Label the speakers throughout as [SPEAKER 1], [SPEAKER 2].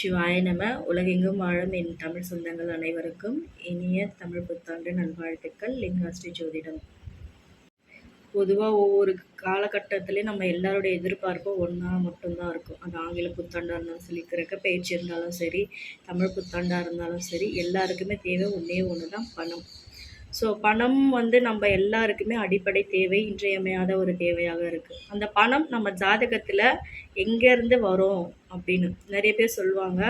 [SPEAKER 1] சிவாய நம. உலகெங்கும் வாழும் என் தமிழ் சொந்தங்கள் அனைவருக்கும் இனிய தமிழ் புத்தாண்டு நல்வாழ்த்துக்கள். லிங்காஸ்ரீ ஜோதிடம். பொதுவாக ஒவ்வொரு காலகட்டத்திலையும் நம்ம எல்லாருடைய எதிர்பார்ப்பும் ஒன்றா மட்டும்தான் இருக்கும். அது ஆங்கில புத்தாண்டாக இருந்தாலும் சரி கிரக பயிற்சி இருந்தாலும் சரி தமிழ் புத்தாண்டாக இருந்தாலும் சரி எல்லாருக்குமே தேவை ஒன்றே ஒன்று தான் பணம். ஸோ பணம் வந்து நம்ம எல்லாருக்குமே அடிப்படை தேவை இன்றியமையாத ஒரு தேவையாக இருக்குது அந்த பணம் நம்ம ஜாதகத்தில் எங்கேருந்து வரும் அப்படின்னு நிறைய பேர் சொல்லுவாங்க.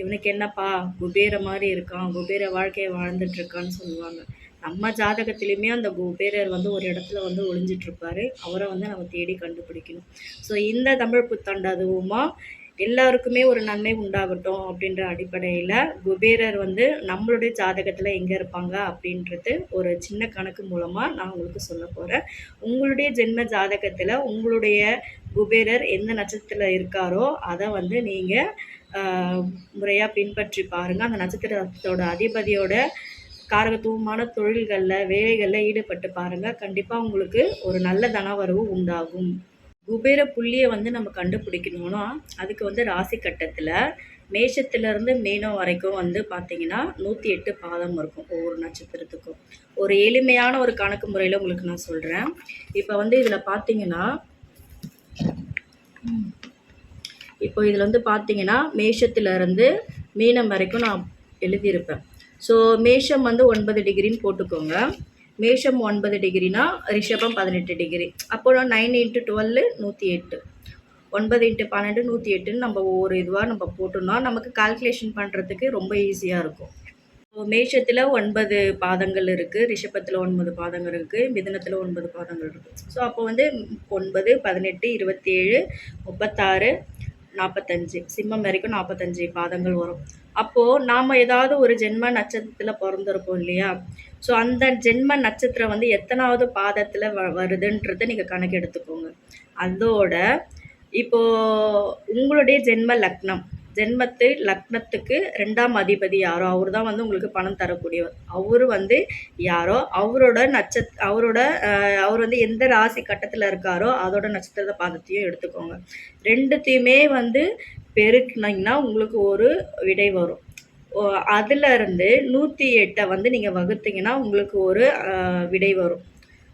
[SPEAKER 1] இவனுக்கு என்னப்பா குபேர மாதிரி இருக்கான் குபேர வாழ்க்கையை வாழ்ந்துட்டுருக்கான்னு சொல்லுவாங்க. நம்ம ஜாதகத்திலையுமே அந்த குபேரர் வந்து ஒரு இடத்துல வந்து ஒளிஞ்சிட்ருப்பாரு அவரை வந்து நம்ம தேடி கண்டுபிடிக்கணும். ஸோ இந்த தமிழ் புத்தாண்டு அதுவுமா எல்லாருக்குமே ஒரு நன்மை உண்டாகட்டும் அப்படின்ற அடிப்படையில் குபேரர் வந்து நம்மளுடைய ஜாதகத்தில் எங்கே இருப்பாங்க அப்படின்றது ஒரு சின்ன கணக்கு மூலமாக நான் உங்களுக்கு சொல்ல போகிறேன் உங்களுடைய ஜென்ம ஜாதகத்தில் உங்களுடைய குபேரர் எந்த நட்சத்திரத்தில் இருக்காரோ அதை வந்து நீங்கள் முறையாக பின்பற்றி பாருங்கள் அந்த நட்சத்திரத்தோட அதிபதியோட காரகத்துவமான தொழில்களில் வேலைகளில் ஈடுபட்டு பாருங்கள் கண்டிப்பாக உங்களுக்கு ஒரு நல்ல தனவரவு உண்டாகும். குபேர புள்ளியை வந்து நம்ம கண்டுபிடிக்கணும்னா அதுக்கு வந்து ராசி கட்டத்தில் மேஷத்துலேருந்து மீனம் வரைக்கும் வந்து பார்த்திங்கன்னா நூற்றி எட்டு பாதம் இருக்கும் ஒவ்வொரு நட்சத்திரத்துக்கும். ஒரு எளிமையான ஒரு கணக்கு முறையில் உங்களுக்கு நான் சொல்கிறேன் இப்போ வந்து இதில் பார்த்தீங்கன்னா இப்போ இதில் வந்து பார்த்தீங்கன்னா மேஷத்துலேருந்து மீனம் வரைக்கும் நான் எழுதியிருப்பேன். ஸோ மேஷம் வந்து ஒன்பது டிகிரின்னு போட்டுக்கோங்க. மேஷம் ஒன்பது டிகிரினா ரிஷபம் பதினெட்டு டிகிரி. அப்போ நைன் இன்ட்டு டுவெல் நூற்றி எட்டு. ஒன்பது இன்ட்டு பன்னெண்டு நூற்றி எட்டுன்னு நம்ம ஒவ்வொரு இதுவாக நம்ம போட்டோம்னா நமக்கு கால்குலேஷன் பண்ணுறதுக்கு ரொம்ப ஈஸியாக இருக்கும். மேஷத்தில் ஒன்பது பாதங்கள் இருக்குது ரிஷபத்தில் ஒன்பது பாதங்கள் இருக்குது மிதனத்தில் ஒன்பது பாதங்கள் இருக்குது ஸோ அப்போ வந்து ஒன்பது பதினெட்டு இருபத்தி ஏழு முப்பத்தாறு நாற்பத்தஞ்சு சிம்மம் வரைக்கும் நாற்பத்தஞ்சு பாதங்கள் வரும். அப்போது நாம் ஏதாவது ஒரு ஜென்ம நட்சத்திரத்தில் பிறந்திருப்போம் இல்லையா? ஸோ அந்த ஜென்ம நட்சத்திரம் வந்து எத்தனாவது பாதத்தில் வ வருதுன்றதை நீங்கள் கணக்கு எடுத்துக்கோங்க அதோட இப்போது உங்களுடைய ஜென்ம லக்னம் ஜென்மத்து லக்னத்துக்கு ரெண்டாம் அதிபதி யாரோ அவர் தான் வந்து உங்களுக்கு பணம் தரக்கூடியவர். அவர் வந்து யாரோ அவரோட நட்சத் அவரோட அவர் வந்து எந்த ராசி கட்டத்தில் இருக்காரோ அதோட நட்சத்திர பாதத்தையும் எடுத்துக்கோங்க. ரெண்டுத்தையுமே வந்து பெருக்கினீங்கன்னா உங்களுக்கு ஒரு விடை வரும். அதிலிருந்து நூற்றி எட்டை வந்து நீங்கள் வகுத்தீங்கன்னா உங்களுக்கு ஒரு விடை வரும்.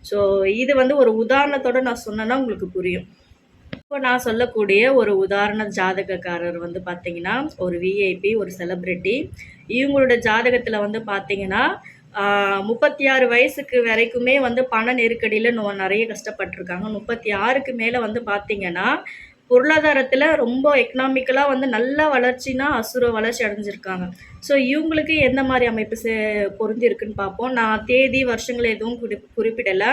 [SPEAKER 1] ஸோ இது வந்து ஒரு உதாரணத்தோடு நான் சொன்னேன்னா உங்களுக்கு புரியும். இப்போ நான் சொல்லக்கூடிய ஒரு உதாரண ஜாதகக்காரர் வந்து பார்த்தீங்கன்னா ஒரு விஐபி ஒரு செலிப்ரிட்டி இவங்களோட ஜாதகத்தில் வந்து பார்த்தீங்கன்னா முப்பத்தி ஆறு வயசுக்கு வரைக்குமே வந்து பண நெருக்கடியில் நிறைய கஷ்டப்பட்டிருக்காங்க. முப்பத்தி ஆறுக்கு மேலே வந்து பார்த்தீங்கன்னா பொருளாதாரத்தில் ரொம்ப எக்கனாமிக்கலாக வந்து நல்ல வளர்ச்சினா அசுர வளர்ச்சி அடைஞ்சிருக்காங்க. ஸோ இவங்களுக்கு எந்த மாதிரி அமைப்பு சே பொருந்திருக்குன்னு பார்ப்போம். நான் தேதி வருஷங்கள் எதுவும் குறி குறிப்பிடலை.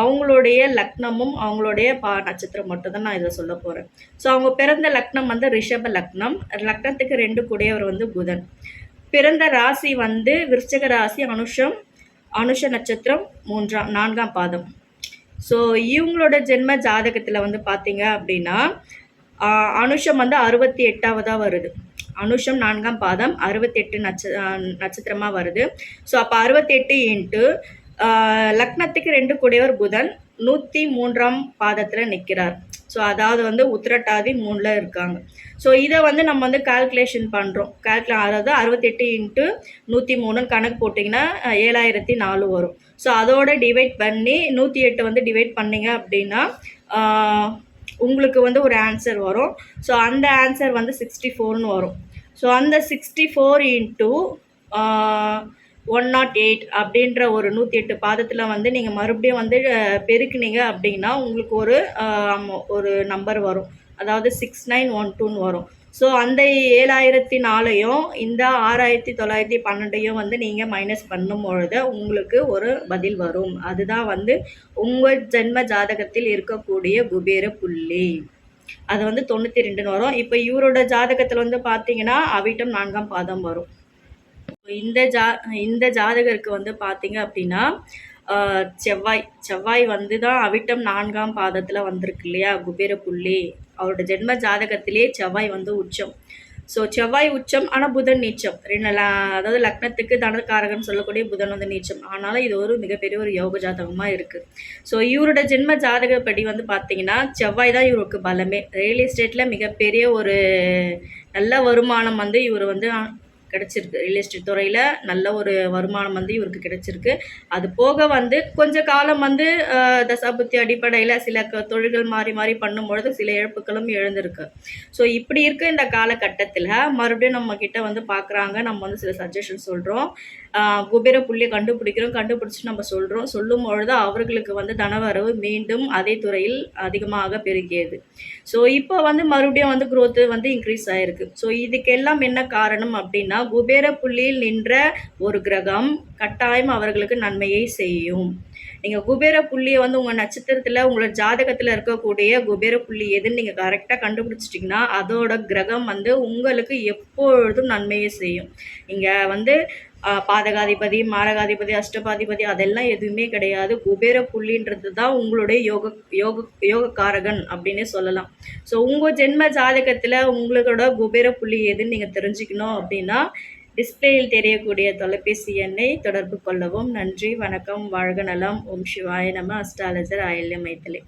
[SPEAKER 1] அவங்களுடைய லக்னமும் அவங்களுடைய பா நட்சத்திரம் மட்டும் தான் நான் இதை சொல்ல போகிறேன் ஸோ அவங்க பிறந்த லக்னம் வந்து ரிஷப லக்னம். லக்னத்துக்கு ரெண்டு கூடியவர் வந்து புதன். பிறந்த ராசி வந்து விருச்சக ராசி அனுஷம் அனுஷ நட்சத்திரம் மூன்றாம் நான்காம் பாதம். ஸோ இவங்களோட ஜென்ம ஜாதகத்தில் வந்து பார்த்தீங்க அப்படின்னா அனுஷம் வந்து அறுபத்தி எட்டாவதாக வருது. அனுஷம் நான்காம் பாதம் அறுபத்தெட்டு நட்ச நட்சத்திரமாக வருது. ஸோ அப்போ அறுபத்தெட்டு இன்ட்டு லக்னத்துக்கு ரெண்டு கூடியவர் புதன் நூற்றி மூன்றாம் பாதத்தில் நிற்கிறார் ஸோ அதாவது வந்து உத்திரட்டாதி மூணில் இருக்காங்க. ஸோ இதை வந்து நம்ம வந்து கால்குலேஷன் பண்ணுறோம் கால்குலே அதாவது அறுபத்தெட்டு இன்ட்டு நூற்றி மூணுன்னு கணக்கு போட்டிங்கன்னா ஏழாயிரத்தி நாலு வரும். ஸோ அதோட டிவைட் பண்ணி நூற்றி எட்டு வந்து டிவைட் பண்ணிங்க அப்படின்னா உங்களுக்கு வந்து ஒரு ஆன்சர் வரும். ஸோ அந்த ஆன்சர் வந்து சிக்ஸ்டி ஃபோர்னு வரும். ஸோ அந்த sixty four into one nought eight அப்படின்ற ஒரு நூற்றி எட்டு பாதத்தில் வந்து நீங்கள் மறுபடியும் வந்து பெருக்குனீங்க அப்படின்னா உங்களுக்கு ஒரு ஒரு நம்பர் வரும். அதாவது சிக்ஸ் நைன் ஒன் டூன்னு வரும். ஸோ அந்த ஏழாயிரத்தி நாலையும் இந்த ஆறாயிரத்தி தொள்ளாயிரத்தி பன்னெண்டையும் வந்து நீங்கள் மைனஸ் பண்ணும் பொழுது உங்களுக்கு ஒரு பதில் வரும். அதுதான் வந்து உங்கள் ஜென்ம ஜாதகத்தில் இருக்கக்கூடிய குபேர புள்ளி. அது வந்து தொண்ணூற்றி ரெண்டுன்னு வரும். இப்போ இவரோட ஜாதகத்தில் வந்து பார்த்தீங்கன்னா அவிட்டம் நான்காம் பாதம் வரும். இந்த ஜா இந்த ஜாதகருக்கு வந்து பார்த்தீங்க அப்படின்னா செவ்வாய் செவ்வாய் வந்து தான் அவிட்டம் நான்காம் பாதத்தில் வந்திருக்கு இல்லையா குபேர புள்ளி. அவரோட ஜென்ம ஜாதகத்திலே செவ்வாய் வந்து உச்சம். ஸோ செவ்வாய் உச்சம் ஆனால் புதன் நீச்சம். ரெண்டு அதாவது லக்னத்துக்கு தனக்காரகன் சொல்லக்கூடிய புதன் வந்து நீச்சம். ஆனாலும் இது ஒரு மிகப்பெரிய ஒரு யோக ஜாதகமாக இருக்குது ஸோ இவரோட ஜென்ம ஜாதகப்படி வந்து பார்த்தீங்கன்னா செவ்வாய் தான் இவருக்கு பலமே. ரியல் எஸ்டேட்டில் மிகப்பெரிய ஒரு நல்ல வருமானம் வந்து இவர் வந்து கிடச்சிருக்கு. ரியல் எஸ்டேட் துறையில் நல்ல ஒரு வருமானம் வந்து இவருக்கு கிடச்சிருக்கு. அது போக வந்து கொஞ்ச காலம் வந்து தசாபுத்தி அடிப்படையில் சில தொழில்கள் மாறி மாறி பண்ணும்பொழுது சில இழப்புகளும் எழுந்திருக்கு. ஸோ இப்படி இருக்க இந்த காலகட்டத்தில். மறுபடியும் நம்ம கிட்ட வந்து பார்க்குறாங்க நம்ம வந்து சில சஜஷன் சொல்கிறோம் குபேர புள்ளியை கண்டுபிடிக்கிறோம். கண்டுபிடிச்சி நம்ம சொல்கிறோம் சொல்லும் பொழுது அவர்களுக்கு வந்து தனவரவு மீண்டும் அதே துறையில் அதிகமாக பெருகியது. ஸோ இப்போ வந்து மறுபடியும் வந்து குரோத்து வந்து இன்க்ரீஸ் ஆயிருக்கு. ஸோ இதுக்கெல்லாம் என்ன காரணம் அப்படின்னா குபேர புள்ளியில் நின்ற ஒரு கிரகம் கட்டாயம் அவர்களுக்கு நன்மையை செய்யும். நீங்கள் குபேர புள்ளியை வந்து உங்கள் நட்சத்திரத்தில் உங்களோட ஜாதகத்தில் இருக்கக்கூடிய குபேர புள்ளி எதுன்னு நீங்கள் கரெக்டாக கண்டுபிடிச்சிட்டிங்கன்னா அதோட கிரகம் வந்து உங்களுக்கு எப்பொழுதும் நன்மையை செய்யும். இங்கே வந்து பாதகாதிபதி மாரகாதிபதி அஷ்டபாதிபதி அதெல்லாம் எதுவுமே கிடையாது. குபேர புள்ளின்றது தான் உங்களுடைய யோக யோக யோகக்காரகன் அப்படின்னே சொல்லலாம். ஸோ உங்கள் ஜென்ம ஜாதகத்தில் உங்களோட குபேர புள்ளி எதுன்னு நீங்கள் தெரிஞ்சுக்கணும் அப்படின்னா டிஸ்பிளேயில் தெரியக்கூடிய தொலைபேசி எண்ணை தொடர்பு கொள்ளவும். நன்றி வணக்கம் வாழ்க நலம். ஓம் சிவாய நம. அஸ்ட்ராலஜர் ஆயில்ய மைத்திலே.